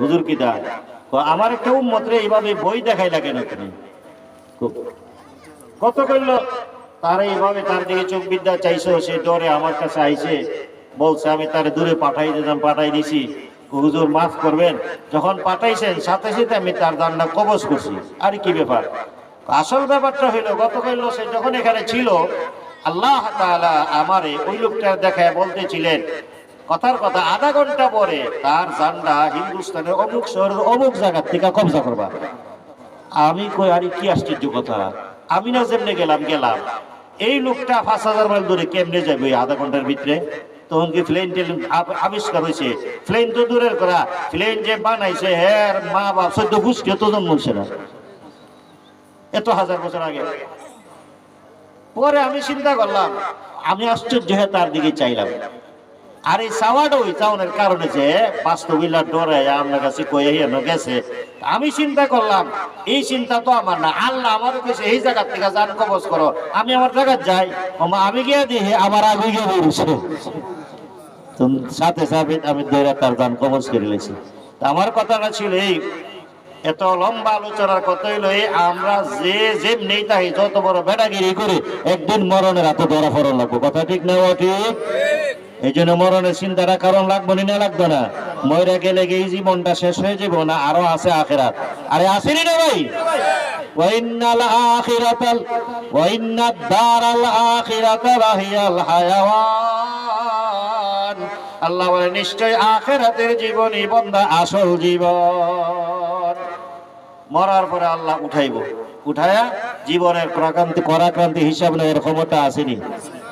হুজুর আমার একটা উম্মত রে এইভাবে বই দেখাই লাগে না তুমি? কত কইলো তার এইভাবে তার দিকে চোখ বিদ্যা চাইছো, সে ডরে আমার কাছে আইছে, বলছে, আমি তার দূরে পাঠাই দিলাম পাঠাই দিছি। হুজুর মাফ করবেন, যখন পাঠাইছেন, সাথে সাথে আমি তার দানটা কবজ করছি। আর কি ব্যাপার? আসল ব্যাপারটা হইল গতকাল সে যখন এখানে ছিল, আল্লাহ আমারে ওই লোকটার দেখায় বলতেছিলেন কথার কথা আধা ঘণ্টা পরে তার জান্ডা হিন্দুস্তানের অমুক শহরের অমুক জায়গার থেকে কবজা করবা। আমি কই, আরে কি আশ্চর্য কথা? আমি না যেমনে গেলাম গেলাম। এই লোকটা পাঁচ হাজার মাইল দূরে কেমনে যাবে আধা ঘণ্টার ভিতরে? তখন কি প্লেন আব- আবিষ্কার হয়েছে প্লেন তো দূরের করা প্লেন যে বানাইছে হ্যাঁ মা বাপ, সদ্য ঘুষকে তো জন্মছে না। এত হাজার বছর আগে। পরে আমি চিন্তা করলাম, আমি আশ্চর্য হয়ে তার দিকে চাইলাম। আর এই চাওয়াটা ওই চাওয়ানোর কারণে যে বাস্তবিল্লা ডরে আপনার কাছে কয়ে হেন গেছে, আমি চিন্তা করলাম, এই চিন্তা তো আমার না। আল্লাহ আমার কাছে এই জায়গার থেকে যান, কবজ করো। আমি আমার জায়গায় যাই। ওমা, আমি গিয়ে দিই আমার আগে গিয়ে বলছে তো সাথে সাথে আমি দৈরা তার দান কবজ করে লেছি আমার কথাটা ছিল এই, এত লম্বা আলোচনার কথা হইল এই, আমরা যে যে নেই তাই যত বড় বেড়াগিরি করে, একদিন মরণের হাতে ধরা ফরন লাগবো। কথা ঠিক না ঠিক? এই জন্য মরণের চিন্তাটা কারণ লাগবে না লাগবে না ময়রা গেলে গিয়ে এই জীবনটা শেষ হয়ে যাব না আরো আছে আখেরাত আরে আসেনি না ভাই وإن الآخرة وإن الدار الآخرة لهي الحيوان আল্লাহ বলে নিশ্চয় আখেরাতের জীবনই বন্ধা আসল জীবন মরার পরে আল্লাহ উঠাইব উঠায়া জীবনের প্রাকান্তি পরাক্রান্তি হিসাব নেওয়ার ক্ষমতা আসেনি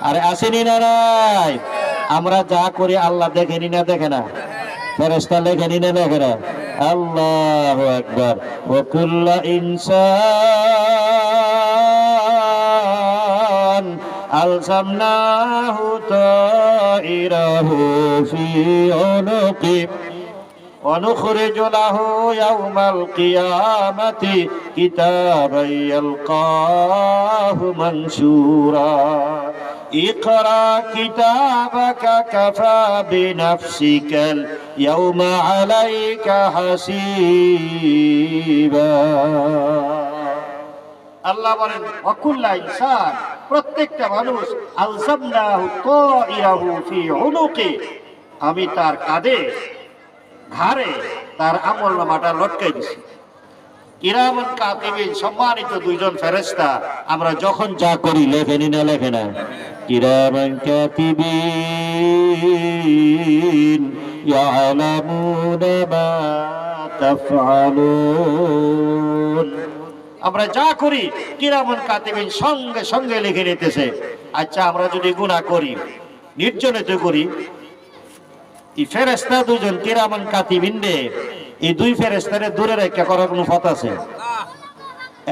আরে আসেনি না নাই আমরা যা করি আল্লাহ দেখেনি না দেখে না। ফেরেস্তা লেখেনি না দেখে না। আল্লাহ একবার ওকুল্লা ইনসান আলসামনাহু তাইরাহু ফি উনুকি। ونخرج له يوم القيامة كتابا يلقاه منشورا اقرأ كتابك كفى بنفسك اليوم عليك حسيبا আল্লাহ বলেন অকুল্লা ইনসান প্রত্যেকটা মানুষ আলসামনাহু তাইরাহু ফি উনুকি আমি তার কাঁধে ঘাড়ে তার আমল নামাটা লটকাই দিছি। কিরামান কাতিবিন সম্মানিত দুইজন ফেরেশতা, আমরা যখন যা করি লেখেনি না লেখে না। কিরামান কাতিবিন, ইয়ালামুনা মা তাফআলুন। আমরা যা করি কিরামন কাতিবিন সঙ্গে সঙ্গে লিখে নিতেছে। আচ্ছা আমরা যদি গুনাহ করি, নির্জনে তো করি এই ফেরেস্তা দুজন কিরামান কাতিবিন্দে এই দুই ফেরেস্তারে দূরে রেখা করার কোনো পথ আছে?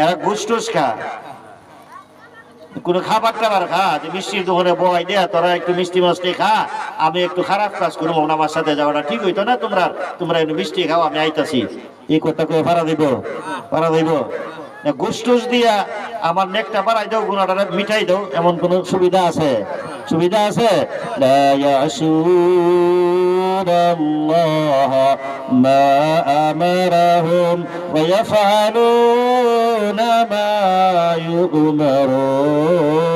এরা ঘুষ খা কোনো খাবার টাবার খা, যে মিষ্টির দোকানে বয় দেয়া, তোরা একটু মিষ্টি মাছটি খা, আমি একটু খারাপ কাজ করব না আমার সাথে যাওয়াটা ঠিক হইতো না তোমরা তোমরা একটু মিষ্টি খাও, আমি আইতাছি। এই কথা কয়ে ভাড়া দিব ভাড়া দিব। ঘুষ দিয়া আমার নেকটা বাড়াই দাও গুণাটা মিটাই দাও, এমন কোন সুবিধা আছে? সুবিধা আছে? মা আমারাহুম ওয়া ইয়াফআলুনা মা ইউমারুন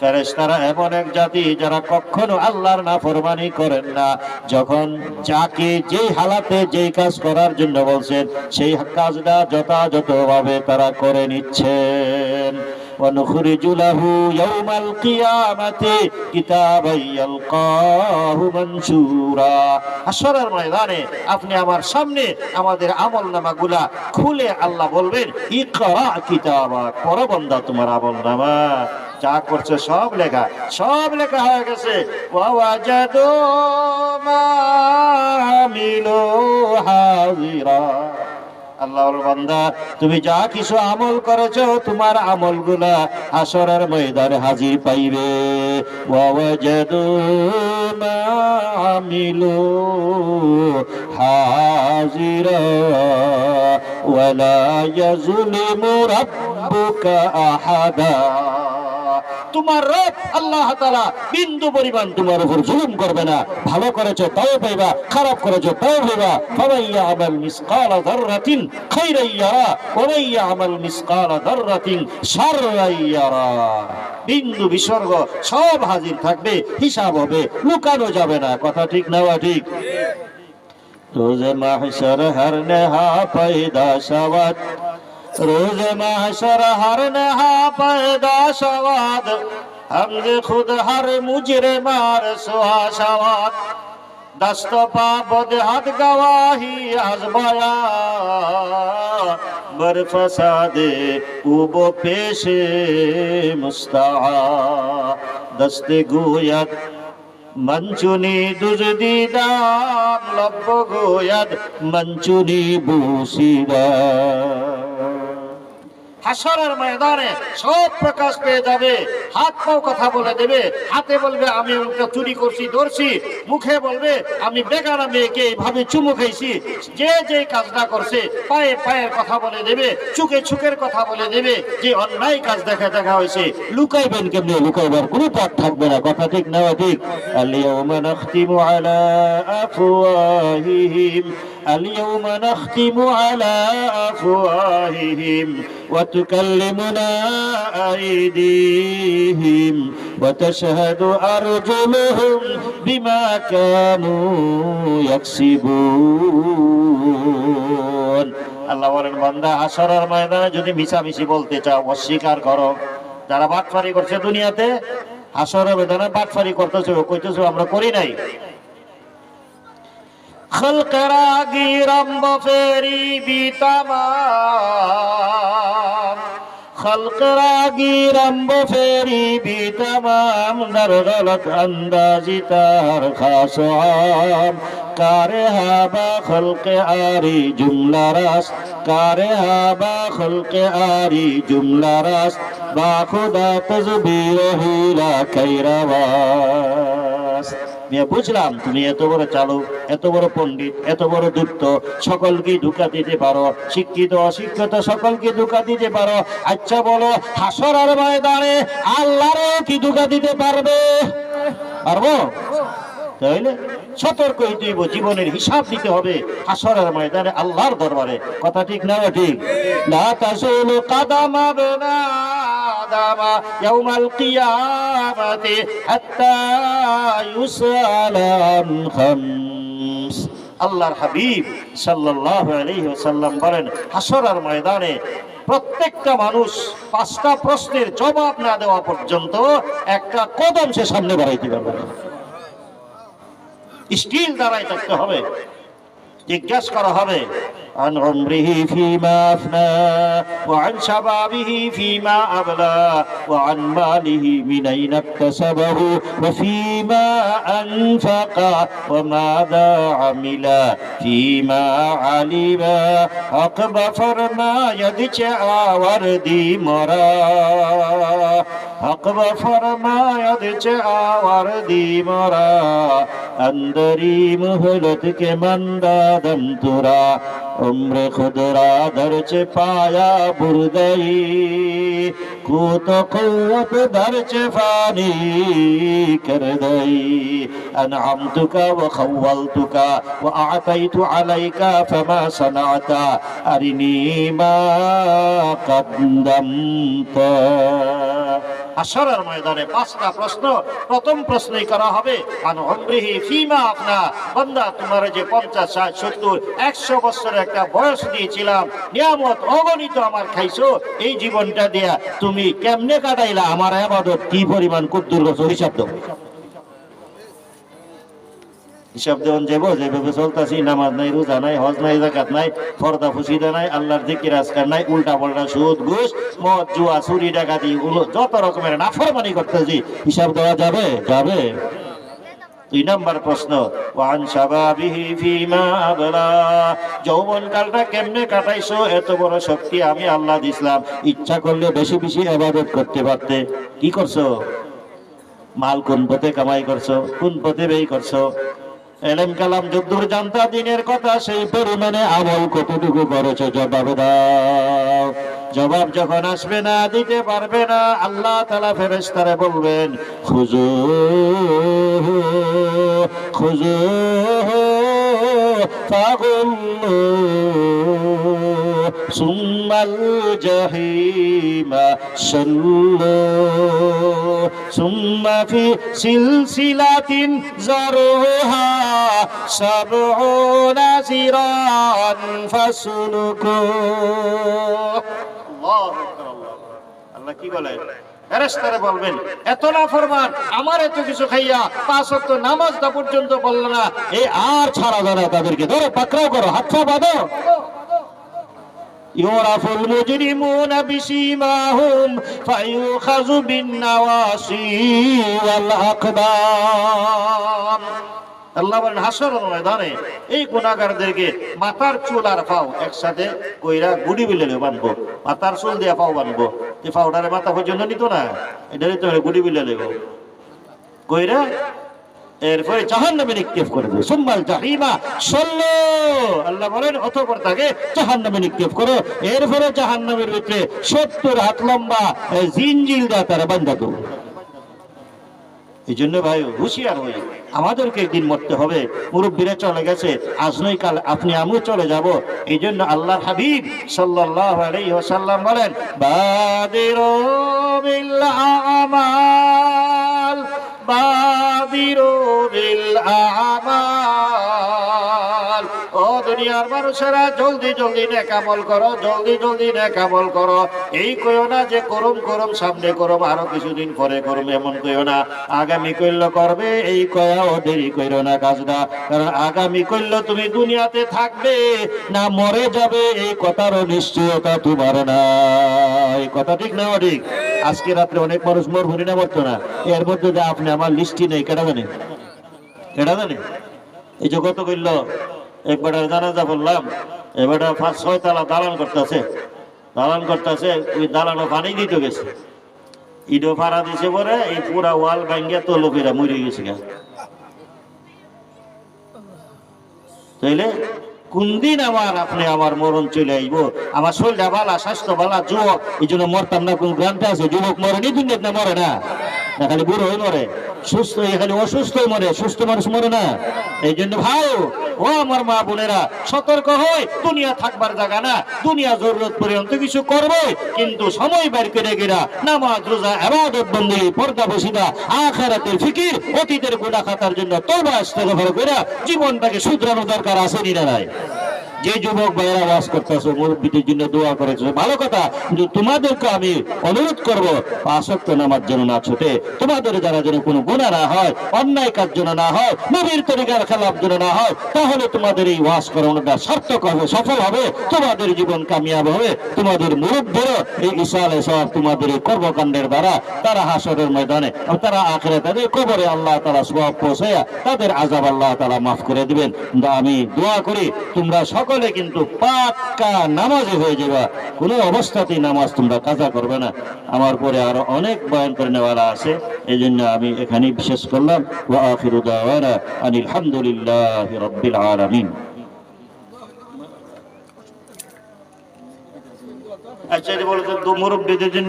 ফেরেশতারা এমন এক জাতি যারা কখনো আল্লাহর নাফরমানি করেন না। যখন যাকে যেই হালাতে যেই কাজ করার জন্য বলছেন, সেই কাজটা যথাযথভাবে তারা করে নিচ্ছেন। ونخرج له يوم القيامة كتابا يلقاه منشورا হাসরের ময়দানে আপনি আমার সামনে আমাদের আমল নামাগুলা খুলে আল্লাহ বলবেন ইকরা কিতাবা পর বন্দা তোমার আমল নামা যা করছে সব লেখা সব লেখা হয়ে গেছে ওয়াজাদু মা আমিলু হাজিরা আল্লাহর তুমি যা কিছু আমল করেছ, তোমার আমলগুলা হাসরের ময়দানে হাজির পাইবে। ওয়াজাদু মা আমিলু হাজিরা ওয়ালা ইয়াজলিমু রাব্বুকা আহাদা। তোমার রব আল্লাহ তালা বিন্দু পরিমাণ তোমার উপর জুলুম করবে না। ভালো করেছ তাও পাইবা খারাপ করেছ তাও পাইবা। ফবাইয়া আমাল মিসকাল দাররাতিন খাইরাইয়ারা ওমাইয়া আমাল মিসকাল দাররাতিন শাররাইয়ারা বিন্দু বিসর্গ সব হাজির থাকবে হিসাব হবে লুকানো যাবে না। কথা ঠিক না ঠিক? তুঝে মাহশর হর নেহা পায়দা সওয়াত रोज महशर हर नहा पैदा सवाद हम खुद हर मुजरे मार सुहा सवाद दस्त पाप हद गवाही आज बया। बर फसादे उबो पेशे मुस्ता। दस्त गोयत मंचुनी दुज दीदार लब गोयत मंचुनी बूसीदार হাসরের ময়দানে সব প্রকাশ পেয়ে যাবে হাত পাও কথা বলে দেবে হাতে বলবে আমি ওটা চুরি করছি ধরছি মুখে বলবে আমি বেগানা মেয়েকে এইভাবে চুমু খাইছি যে যে কাজটা করছে পায়ে পায়ের কথা বলে দেবে চুকে চুকের কথা বলে দেবে যে অন্যায় কাজ দেখা দেখা হয়েছে লুকাইবেন কেমনি লুকাইবার কোনো পথ থাকবে না কথা ঠিক না ঠিক اليوم نختم على أفواههم اليوم نختم على أفواههم وتكلمنا أيديهم وتشهد أرجلهم بما كانوا يكسبون আল্লাহ বলেন বান্দা হাসরের ময়দানে যদি মিশামিশি বলতে চাও অস্বীকার করো যারা বাটফারি করছে দুনিয়াতে হাসরের ময়দানে বাটফারি করতেছে কইতেছে আমরা করি নাই خلقرا گیرم بفری بی تمام خلقرا گیرم بفری بی تمام در غلط اندازی تر خاص و عام کار ها با خلق آری جمله راست کار ها با خلق آری جمله راست با خدا تزبیر و حیلا کیرواست বুঝলাম, তুমি এত বড় চালক এত বড় পণ্ডিত, এত বড় দূত, সকলকে ধোকা দিতে পারো, শিক্ষিত, অশিক্ষিত, সকলকে ধোকা দিতে পারো। আচ্ছা বলো হাসর আর ময়দানে আল্লাহরও কি ধোকা দিতে পারবে? পারব? তাইলে সতর্ক হইতে হইব, জীবনের হিসাব দিতে হবে হাসরের ময়দানে আল্লাহর দরবারে। কথা ঠিক না ঠিক? লা তাসুলু কাদামা বিনা আদামা ইয়াউমাল কিয়ামাতি হাত্তা ইউসালা আন খামস। আল্লাহর হাবিব ওয়াসাল্লাম বলেন হাসরের ময়দানে প্রত্যেকটা মানুষ পাঁচটা প্রশ্নের জবাব না দেওয়া পর্যন্ত একটা কদম সে সামনে বাড়াইতে পারবে স্টিল দাঁড়ায় থাকতে হবে, জিজ্ঞাসা করা হবে عن عمره فيما أفنى وعن شبابه فيما أبلى وعن ماله من أين اكتسبه وفيما أنفق وماذا عمل فيما علم. عقب فرما يدجع وردي مرا عقب فرما يدجع وردي مرا اندری مہلت کے مندہ دم ترا عمر خود را در چه پایا بردئی قوت و قوت در فانی کردئی انعمتك وخولتك وأعطيت عليك فما صنعت أرني ما قدمت হাসরের ময়দানে পাঁচটা প্রশ্ন। প্রথম প্রশ্নই করা হবে, আন অমৃহি ফিমা আপনা বন্দা, তোমার যে পঞ্চাশ, ষাট, সত্তর, একশো বছরের একটা বয়স দিয়েছিলাম, নিয়ামত অগণিত আমার খাইছো, এই জীবনটা দিয়া তুমি কেমনে কাটাইলা? আমার আবাদত কি পরিমাণ কুদ্দুর বছর হিসাব হিসাব দেওয়ান যাব যেভাবে চলতেছি, নামাজ নাই, রোজা নাই, হজ নাই জাকাত নাই ফর্দা ফুসিদা নাই, আল্লাহর দিকির আজকার নাই, উল্টা পাল্টা সুদ, ঘুষ, মদ, জুয়া, চুরি, ডাকাতি যত রকমের নাফরমানি করতেছি, হিসাব দেওয়া যাবে? যাবে। দুই নম্বর প্রশ্ন, ওয়ান শাবাবিহি ফিমা আবলা যৌবন কালটা কেমনে কাটাইছো? এত বড় শক্তি আমি আল্লাহ দিছিলাম। ইচ্ছা করলে বেশি বেশি ইবাদত করতে পারতে। কি করছ? মাল কোন পথে কামাই করছ? কোন পথে ব্যয় করছ? এলেম কালাম যুদ্ধর জানতা, দিনের কথা সেই পরিমাণে আমল কতটুকু করেছে? জবাব দাও। জবাব যখন আসবে না, দিতে পারবে না, আল্লাহ তালা ফেরেস্তারে বলবেন খুজু খুজু সুমাল সুম্মাল জাহিমা সল্লু সুম্মাফি সিলসিলাতিন জরহা সাবউনা সিরান ফাসলুকু। আল্লাহ কি এত আমার এত কিছু খাইয়া পাঁচ নামাজ পর্যন্ত বলল না। এই আর ছাড়া যারা তাদেরকে। ধরো, পাকড়াও করো, হাত পা বাঁধো। يعرف المجرمون بسيماهم فيؤخذ بالنواصي والأقدام আল্লাহ বলেন হাসর ময়দানে এই গুণাগারদেরকে মাথার চুল আর পাও একসাথে কইরা গুড়ি বিলেলে বানবো মাথার চুল দিয়ে পাও বানবো যে পাউডারে মাথা পর্যন্ত নিত না এটারে তো গুড়ি বিলে লেব কইরা এরপরে জাহান নামে নিক্ষেপ করে দেবে সোম্মাল জাহিমা, সল্লো। আল্লাহ বলেন, অতপর তাকে জাহান নামে নিক্ষেপ করো। এরপরে জাহান নামের ভিতরে সত্তর হাত লম্বা জিনজিল দেয় তারা বান্ধা দেবো এই জন্য ভাই, হুঁশিয়ার হই আমাদেরকে একদিন মরতে হবে। মুরব্বীরা চলে গেছে। আজ নয়, কাল আপনি, আমিও চলে যাব। এই জন্য আল্লাহ হাবিব সাল্লাল্লাহু আলাইহি ওয়াসাল্লাম বলেন, বাদিরু আমাল। আমাল ও জলদি জলদি করো, জলদি জলদি করো। এই কইও না যে করম করম সামনে করম আরও কিছুদিন পরে করম এমন কইও না। আগামী কইল করবে, এই কয়াও দেরি কইরো না কাজটা কারণ আগামী কইল তুমি দুনিয়াতে থাকবে, না মরে যাবে, এই কথারও নিশ্চয়তা তোমার না এই কথা ঠিক না ঠিক আজকে রাত্রে অনেক মানুষ মরভরি না মরতো না? এর মধ্যে যে আপনি আমার লিস্টি নেই কেটা জানে? কেটা জানে? এই যে কত কইল? একবার জানাজা বললাম, এবার পাঁচ ছয় তালা দালান করতেছে। দালান করতেছে, ওই দালানো পানি দিতে গেছে। ইডো ফাড়া দিছে পরে, এই পুরা ওয়াল ভাঙ্গিয়া তো লোকেরা মরে গেছে গা। তাইলে কোন দিন আমার আপনি আমার মরণ চলে আইব? আমার শরীরটা বালা, স্বাস্থ্য বালা যুবক এই জন্য মরতাম না, কোন গ্রান্তে আছে, যুবক মরে নি মরে না। খালি বুড়ো হয়ে মরে। সুস্থ খালি অসুস্থ মরে। সুস্থ মানুষ মরে না। এই জন্য ভাই, ও আমার মা বোনেরা, সতর্ক হয় দুনিয়া থাকবার জায়গা না। দুনিয়া জরুরত পর্যন্ত কিছু করবে, কিন্তু সময় বের করে গেরা নামাজ, রোজা এবাদত বন্দি, পর্দা বসিদা, আখারাতের ফিকির, অতীতের গুণা খাতার জন্য তবা ইস্তেগফার করে জীবনটাকে শুধরানো দরকার আছে নি না নাই? যে যুবক ভাইয়েরা ওয়াজ করতেছো, মুরব্বীদের জন্য দোয়া করেছ। ভালো কথা, কিন্তু তোমাদেরকে আমি অনুরোধ করব, আসক্ত নামার জন্য না ছুটে। তোমাদের দ্বারা যেন কোনো গুণা না হয়, অন্যায় কাজ যেন না হয়, নবীর তরিকার খেলাপ যেন না হয়, তাহলে তোমাদের এই ওয়াজ করানোটা সার্থক হবে, সফল হবে, তোমাদের জীবন কামিয়াব হবে। তোমাদের মুরব্বীরও এই ইসালে সব তোমাদের এই কর্মকাণ্ডের দ্বারা, তারা হাসরের ময়দানে তারা আখেরে তাদের কবরে আল্লাহ তারা সব পৌঁছাইয়া তাদের আজাব আল্লাহ তারা মাফ করে দিবেন। আমি দোয়া করি, তোমরা সকলে কিন্তু পাক্কা নামাজে হয়ে যাবা। কোনো অবস্থাতেই নামাজ তোমরা কাজা করবে না। আমার পরে আরও অনেক বয়ান করে নেওয়ালা আছে। এই জন্য আমি এখানেই বিশেষ করলাম। ওয়া আখিরু দাওয়ানা আচ্ছা বলতো মুরব্বীদের জন্য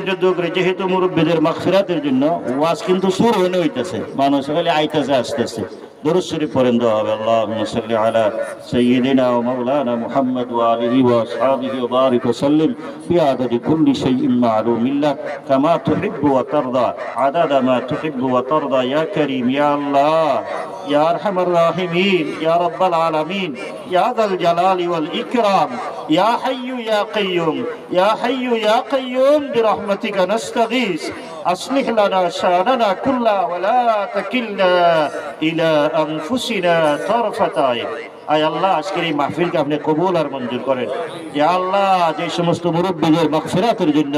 যেহেতু মুরব্বীদের মাগফিরাতের জন্য ওয়াজ কিন্তু শুরু হয়ে হইতেছে। মানুষ আইতেছে, আসতেছে। درسري پرندو اللهم صل على سيدنا ومولانا محمد وآله وأصحابه وبارك وسلم عدد كل شيء معلوم لك كما تحب وترضى عدد ما تحب وترضى يا كريم يا الله يا أرحم الراحمين يا رب العالمين يا ذا الجلال والإكرام يا حي يا قيوم يا حي يا قيوم برحمتك نستغيث أصلح لنا شأننا كله ولا تكلنا إلى أنفسنا طرفة عين. আয় আল্লাহ, আজকের এই মাহফিলকে আপনি কবুল আর মঞ্জুর করেন। যে আল্লাহ যে সমস্ত মুরব্বীদের মাগফিরাতের জন্য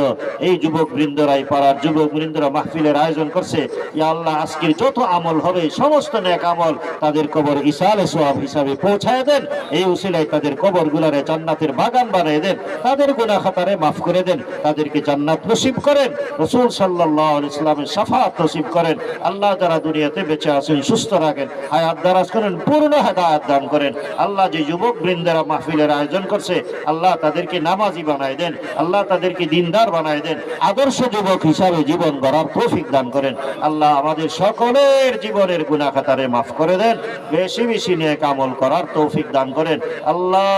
এই যুবক বৃন্দরা এই পাড়ার যুবক বৃন্দরা মাহফিলের আয়োজন করছে, ইয়া আল্লাহ, আজকের যত আমল হবে, সমস্ত নেক আমল তাদের কবর ইসালে সোয়াব হিসাবে পৌঁছায় দেন। এই উসিলায় তাদের কবর গুলারে জান্নাতের বাগান বানিয়ে দেন। তাদের গুনাহ খাতারে মাফ করে দেন। তাদেরকে জান্নাত নসিব করেন। রসুল সাল্লাহ ইসলামের সাফাত নসিব করেন। আল্লাহ যারা দুনিয়াতে বেঁচে আছেন, সুস্থ রাখেন হায়াত দারাজ করেন, পূর্ণ হেদায়াত দান করেন। আল্লাহ যে যুবক বৃন্দেরা মাহফিলের আয়োজন করছে, আল্লাহ তাদেরকে নামাজি বানায় দেন, আল্লাহ তাদেরকে দিনদার বানায় দেন, আদর্শ যুবক হিসাবে জীবন গড়ার তৌফিক দান করেন। আল্লাহ আমাদের সকলের জীবনের গুণা খাতারে মাফ করে দেন, বেশি বেশি নিয়ে কামল করার তৌফিক দান করেন, আল্লাহ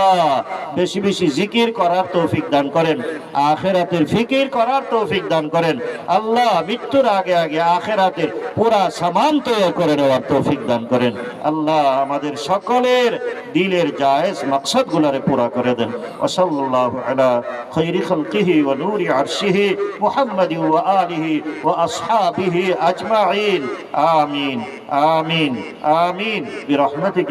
বেশি বেশি জিকির করার তৌফিক দান করেন, আখেরাতের ফিকির করার তৌফিক দান করেন, আল্লাহ মৃত্যুর আগে আগে আখেরাতের পুরা সামান তৈরি করে নেওয়ার তৌফিক দান করেন, আল্লাহ আমাদের সকলের দিলের জায়েজ মাকসাদ গুলারে পুরা করে দেন। ওসল্লাহু আলা খৈরি খালকিহি ওয়া নূরি আরশিহি মুহাম্মাদি ওয়া আলিহি ওয়া আমিন আমিন আমিন। বিরহমাতিকা